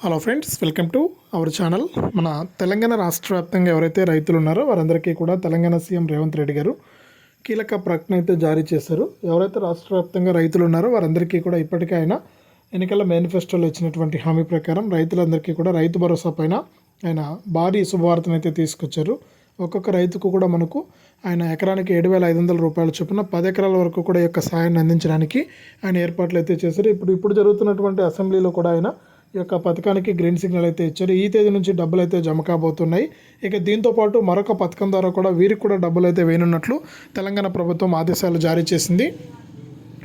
Hello friends welcome to our channel మన తెలంగాణ రాష్ట్ర వ్యాప్తంగా ఎవరైతే రైతులు ఉన్నారో వారందరికీ కూడా తెలంగాణ సీఎం రేవంత్ రెడ్డి గారు కీలక ప్రకటన అయితే జారీ చేశారు. ఎవరైతే రాష్ట్ర వ్యాప్తంగా రైతులు ఉన్నారో వారందరికీ కూడా ఇప్పటికే ఆయన ఎన్నికల మేనిఫెస్టోలో ఇచ్చినటువంటి హామీ ప్రకారం రైతులందరికీ కూడా రైతు భరోసా పైన ఆయన భారీ శుభవార్తను అయితే తీసుకొచ్చారు. ఒక్కొక్క రైతుకు కూడా మనకు ఆయన ఎకరానికి ఏడు వేల ఐదు వందల రూపాయల చొప్పున పది ఎకరాల వరకు కూడా ఈ యొక్క సహాయాన్ని అందించడానికి ఆయన ఏర్పాట్లు అయితే చేశారు. ఇప్పుడు ఇప్పుడు జరుగుతున్నటువంటి అసెంబ్లీలో కూడా ఆయన యొక్క పథకానికి గ్రీన్ సిగ్నల్ అయితే ఇచ్చారు. ఈ తేదీ నుంచి డబ్బులు అయితే జమ కాబోతున్నాయి. ఇక దీంతో పాటు మరొక పథకం ద్వారా కూడా వీరికి కూడా డబ్బులు అయితే వేయనున్నట్లు తెలంగాణ ప్రభుత్వం ఆదేశాలు జారీ చేసింది.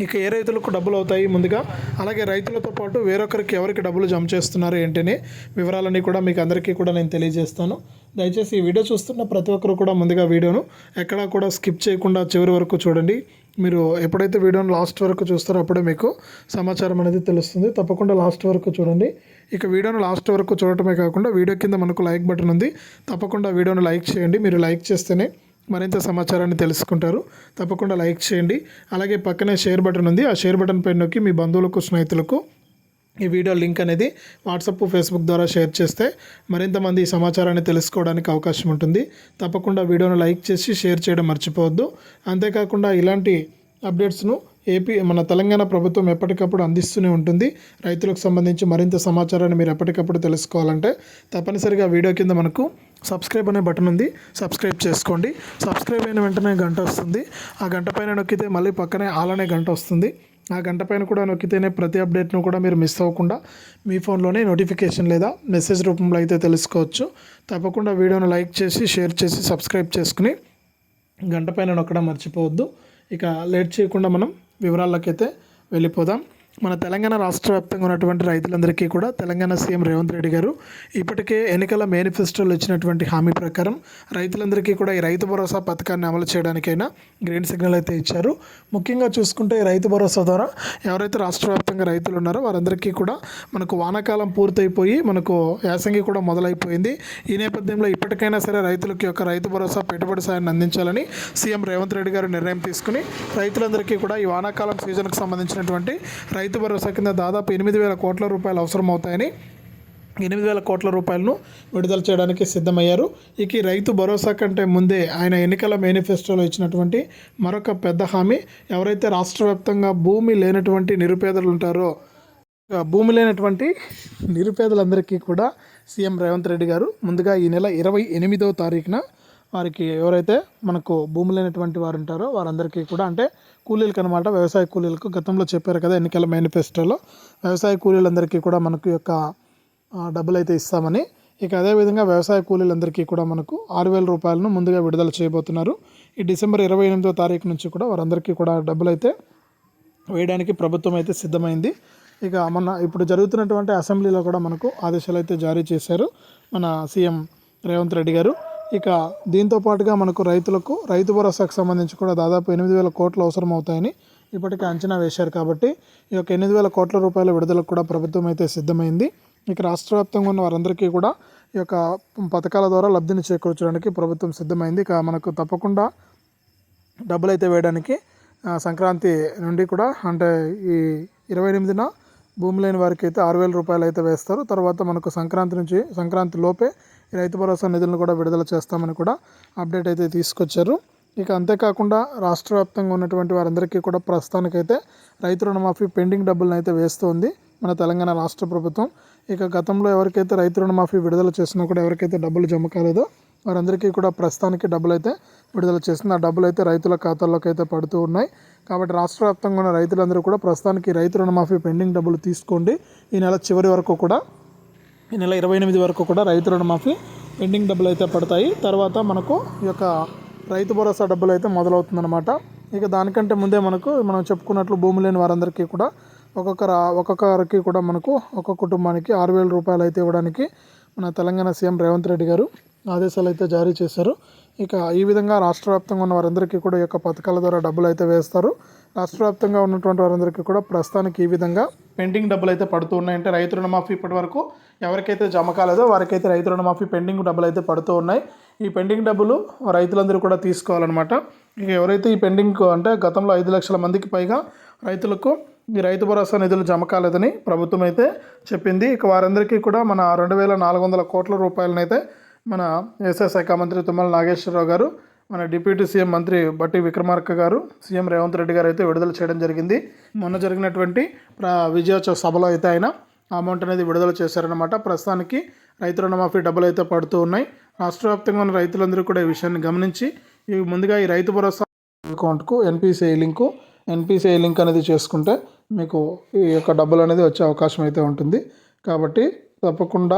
ఇక ఏ రైతులకు డబ్బులు అవుతాయి ముందుగా? అలాగే రైతులతో పాటు వేరొకరికి ఎవరికి డబ్బులు జమ చేస్తున్నారు ఏంటనే వివరాలన్నీ కూడా మీకు అందరికీ కూడా నేను తెలియజేస్తాను. దయచేసి ఈ వీడియో చూస్తున్న ప్రతి ఒక్కరు కూడా ముందుగా వీడియోను ఎక్కడా కూడా స్కిప్ చేయకుండా చివరి వరకు చూడండి. మీరు ఎప్పుడైతే వీడియోని లాస్ట్ వరకు చూస్తారో అప్పుడే మీకు సమాచారం అనేది తెలుస్తుంది. తప్పకుండా లాస్ట్ వరకు చూడండి. ఇక వీడియోను లాస్ట్ వరకు చూడటమే కాకుండా వీడియో కింద మనకు లైక్ బటన్ ఉంది. తప్పకుండా వీడియోను లైక్ చేయండి. మీరు లైక్ చేస్తేనే మరింత సమాచారాన్ని తెలుసుకుంటారు. తప్పకుండా లైక్ చేయండి. అలాగే పక్కనే షేర్ బటన్ ఉంది. ఆ షేర్ బటన్ పైన నొక్కి మీ బంధువులకు స్నేహితులకు ఈ వీడియో లింక్ అనేది వాట్సాప్ ఫేస్బుక్ ద్వారా షేర్ చేస్తే మరింత మంది ఈ సమాచారాన్ని తెలుసుకోవడానికి అవకాశం ఉంటుంది. తప్పకుండా వీడియోను లైక్ చేసి షేర్ చేయడం మర్చిపోవద్దు. అంతేకాకుండా ఇలాంటి అప్డేట్స్ను ఏపీ మన తెలంగాణ ప్రభుత్వం ఎప్పటికప్పుడు అందిస్తూనే ఉంటుంది. రైతులకు సంబంధించి మరింత సమాచారాన్ని మీరు ఎప్పటికప్పుడు తెలుసుకోవాలంటే తప్పనిసరిగా వీడియో కింద మనకు సబ్స్క్రైబ్ అనే బటన్ ఉంది. సబ్స్క్రైబ్ చేసుకోండి. సబ్స్క్రైబ్ అయిన వెంటనే గంట వస్తుంది. ఆ గంట పైన నొక్కితే మళ్ళీ పక్కనే ఆలనే గంట వస్తుంది. ఆ గంట పైన కూడా నొక్కితేనే ప్రతి అప్డేట్ను కూడా మీరు మిస్ అవ్వకుండా మీ ఫోన్లోనే నోటిఫికేషన్ లేదా మెసేజ్ రూపంలో అయితే తెలుసుకోవచ్చు. తప్పకుండా వీడియోను లైక్ చేసి షేర్ చేసి సబ్స్క్రైబ్ చేసుకుని గంట పైన నొక్కడం మర్చిపోవద్దు. ఇక లేట్ చేయకుండా మనం వివరాల్లోకైతే వెళ్ళిపోదాం. మన తెలంగాణ రాష్ట్ర వ్యాప్తంగా ఉన్నటువంటి రైతులందరికీ కూడా తెలంగాణ సీఎం రేవంత్ రెడ్డి గారు ఇప్పటికే ఎన్నికల మేనిఫెస్టోలో ఇచ్చినటువంటి హామీ ప్రకారం రైతులందరికీ కూడా ఈ రైతు భరోసా పథకాన్ని అమలు చేయడానికైనా గ్రీన్ సిగ్నల్ అయితే ఇచ్చారు. ముఖ్యంగా చూసుకుంటే ఈ రైతు భరోసా ద్వారా ఎవరైతే రాష్ట్ర వ్యాప్తంగా రైతులు ఉన్నారో వారందరికీ కూడా మనకు వానాకాలం పూర్తయిపోయి మనకు యాసంగి కూడా మొదలైపోయింది. ఈ నేపథ్యంలో ఇప్పటికైనా సరే రైతులకి యొక్క రైతు భరోసా పెట్టుబడి సాయాన్ని అందించాలని సీఎం రేవంత్ రెడ్డి గారు నిర్ణయం తీసుకుని రైతులందరికీ కూడా ఈ వానాకాలం సీజన్కు సంబంధించినటువంటి రైతు భరోసా కింద దాదాపు ఎనిమిది వేల కోట్ల రూపాయలు అవసరం అవుతాయని ఎనిమిది వేల కోట్ల రూపాయలను విడుదల చేయడానికి సిద్ధమయ్యారు. ఇక ఈ రైతు భరోసా కంటే ముందే ఆయన ఎన్నికల మేనిఫెస్టోలో ఇచ్చినటువంటి మరొక పెద్ద హామీ ఎవరైతే రాష్ట్రవ్యాప్తంగా భూమి లేనటువంటి నిరుపేదలు ఉంటారో భూమి లేనటువంటి నిరుపేదలందరికీ కూడా సీఎం రేవంత్ రెడ్డి గారు ముందుగా ఈ నెల ఇరవై ఎనిమిదవ తారీఖున వారికి ఎవరైతే మనకు భూమి లేనటువంటి వారు ఉంటారో వారందరికీ కూడా అంటే కూలీలకు అనమాట వ్యవసాయ కూలీలకు గతంలో చెప్పారు కదా ఎన్నికల మేనిఫెస్టోలో. వ్యవసాయ కూలీలందరికీ కూడా మనకు యొక్క డబ్బులు అయితే ఇస్తామని. ఇక అదేవిధంగా వ్యవసాయ కూలీలందరికీ కూడా మనకు ఆరు వేల రూపాయలను ముందుగా విడుదల చేయబోతున్నారు. ఈ డిసెంబర్ ఇరవై ఎనిమిదో తారీఖు నుంచి కూడా వారందరికీ కూడా డబ్బులు అయితే వేయడానికి ప్రభుత్వం అయితే సిద్ధమైంది. ఇక మన ఇప్పుడు జరుగుతున్నటువంటి అసెంబ్లీలో కూడా మనకు ఆదేశాలు అయితే జారీ చేశారు మన సీఎం రేవంత్ రెడ్డి గారు. ఇక దీంతో పాటుగా మనకు రైతులకు రైతు భరోసాకు సంబంధించి కూడా దాదాపు ఎనిమిది వేల కోట్లు అవసరం అవుతాయని ఇప్పటికే అంచనా వేశారు కాబట్టి ఈ యొక్క ఎనిమిది వేల కోట్ల రూపాయల విడుదలకు కూడా ప్రభుత్వం అయితే సిద్ధమైంది. ఇక రాష్ట్ర వ్యాప్తంగా ఉన్న వారందరికీ కూడా ఈ యొక్క పథకాల ద్వారా లబ్ధిని చేకూర్చడానికి ప్రభుత్వం సిద్ధమైంది. ఇక మనకు తప్పకుండా డబ్బులు అయితే వేయడానికి సంక్రాంతి నుండి కూడా అంటే ఈ ఇరవై ఎనిమిదిన భూమి లేని వారికి అయితే ఆరు వేల రూపాయలు అయితే వేస్తారు. తర్వాత మనకు సంక్రాంతి నుంచి సంక్రాంతి లోపే రైతు భరోసా నిధులను కూడా విడుదల చేస్తామని కూడా అప్డేట్ అయితే తీసుకొచ్చారు. ఇక అంతేకాకుండా రాష్ట్ర వ్యాప్తంగా ఉన్నటువంటి వారందరికీ కూడా ప్రస్తుతానికైతే రైతు రుణమాఫీ పెండింగ్ డబ్బులను అయితే వేస్తుంది మన తెలంగాణ రాష్ట్ర ప్రభుత్వం. ఇక గతంలో ఎవరికైతే రైతు రుణమాఫీ విడుదల చేసినా కూడా ఎవరికైతే డబ్బులు జమ కాలేదో వారందరికీ కూడా ప్రస్తుతానికి డబ్బులు అయితే విడుదల చేసింది ఆ డబ్బులు అయితే రైతుల ఖాతాల్లోకి అయితే పడుతూ ఉన్నాయి. కాబట్టి రాష్ట్ర వ్యాప్తంగా ఉన్న రైతులందరూ కూడా ప్రస్తుతానికి రైతు రుణమాఫీ పెండింగ్ డబ్బులు తీసుకోండి. ఈ నెల చివరి వరకు కూడా ఈ నెల ఇరవై ఎనిమిది వరకు కూడా రైతు రుణమాఫీ పెండింగ్ డబ్బులు అయితే పడతాయి. తర్వాత మనకు ఈ యొక్క రైతు భరోసా డబ్బులు అయితే మొదలవుతుందన్నమాట. ఇక దానికంటే ముందే మనకు మనం చెప్పుకున్నట్లు భూమి లేని వారందరికీ కూడా ఒక్కొక్కరు ఒక్కొక్కరికి కూడా మనకు ఒక్కొక్క కుటుంబానికి ఆరు వేల రూపాయలు అయితే ఇవ్వడానికి మన తెలంగాణ సీఎం రేవంత్ రెడ్డి గారు ఆదేశాలు అయితే జారీ చేశారు. ఇక ఈ విధంగా రాష్ట్ర వ్యాప్తంగా ఉన్న వారందరికీ కూడా ఈ యొక్క పథకాల ద్వారా డబ్బులు అయితే వేస్తారు. రాష్ట్ర వ్యాప్తంగా ఉన్నటువంటి వారందరికీ కూడా ప్రస్తుతానికి ఈ విధంగా పెండింగ్ డబ్బులు అయితే పడుతూ ఉన్నాయంటే రైతు రుణమాఫీ ఇప్పటి వరకు ఎవరికైతే జమ కాలేదో వారికైతే రైతు రుణమాఫీ పెండింగ్ డబ్బులు అయితే పడుతూ ఉన్నాయి. ఈ పెండింగ్ డబ్బులు రైతులందరూ కూడా తీసుకోవాలన్నమాట. ఇక ఎవరైతే ఈ పెండింగ్ అంటే గతంలో ఐదు లక్షల మందికి పైగా రైతులకు ఈ రైతు భరోసా నిధులు జమ కాలేదని ప్రభుత్వం అయితే చెప్పింది. ఇక వారందరికీ కూడా మన రెండు వేల నాలుగు వందల కోట్ల రూపాయలనైతే మన వ్యవసాయ శాఖ మంత్రి తుమ్మల నాగేశ్వరరావు గారు మన డిప్యూటీ సీఎం మంత్రి బట్టి విక్రమార్క గారు సీఎం రేవంత్ రెడ్డి గారు అయితే విడుదల చేయడం జరిగింది. మొన్న జరిగినటువంటి విజయోత్సవ సభలో అయితే ఆయన అమౌంట్ అనేది విడుదల చేశారనమాట ప్రస్తుతానికి రైతు రుణమాఫీ డబ్బులు అయితే పడుతూ ఉన్నాయి. రాష్ట్ర వ్యాప్తంగా ఉన్న రైతులందరూ కూడా ఈ విషయాన్ని గమనించి ఈ ముందుగా ఈ రైతు భరోసా అకౌంట్కు ఎన్పిసిఐ లింకు ఎన్పిసిఐ లింక్ అనేది చేసుకుంటే మీకు ఈ యొక్క డబ్బులు అనేది వచ్చే అవకాశం అయితే ఉంటుంది. కాబట్టి తప్పకుండా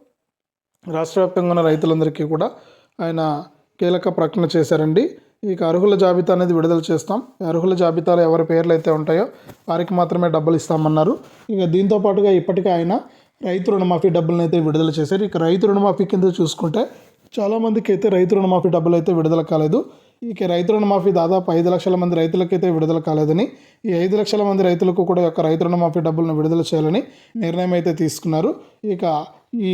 రాష్ట్ర వ్యాప్తంగా ఉన్న రైతులందరికీ కూడా ఆయన కీలక ప్రకటన చేశారండి. ఇక అర్హుల జాబితా అనేది విడుదల చేస్తాం. ఈ అర్హుల జాబితాలో ఎవరి పేర్లు అయితే ఉంటాయో వారికి మాత్రమే డబ్బులు ఇస్తామన్నారు. ఇక దీంతో పాటుగా ఇప్పటికే ఆయన రైతు రుణమాఫీ డబ్బులను అయితే విడుదల చేశారు. ఇక రైతు రుణమాఫీ కింద చూసుకుంటే చాలామందికి అయితే రైతు రుణమాఫీ డబ్బులు అయితే విడుదల కాలేదు. ఇక రైతు రుణమాఫీ దాదాపు ఐదు లక్షల మంది రైతులకైతే విడుదల కాలేదని ఈ ఐదు లక్షల మంది రైతులకు కూడా యొక్క రైతు రుణమాఫీ డబ్బులను విడుదల చేయాలని నిర్ణయం అయితే తీసుకున్నారు. ఇక ఈ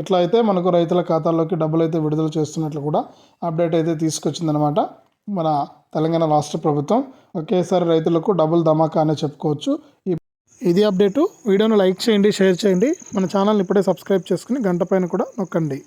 ఇట్లా అయితే మనకు రైతుల ఖాతాల్లోకి డబ్బులు అయితే విడుదల చేస్తున్నట్లు కూడా అప్డేట్ అయితే తీసుకొచ్చిందనమాట మన తెలంగాణ రాష్ట్ర ప్రభుత్వం ఒకేసారి రైతులకు డబుల్ ధమాకా అనే చెప్పుకోవచ్చు. ఈ ఇది అప్డేటు. వీడియోను లైక్ చేయండి షేర్ చేయండి. మన ఛానల్ని ఇప్పుడే సబ్స్క్రైబ్ చేసుకుని గంట పైన కూడా నొక్కండి.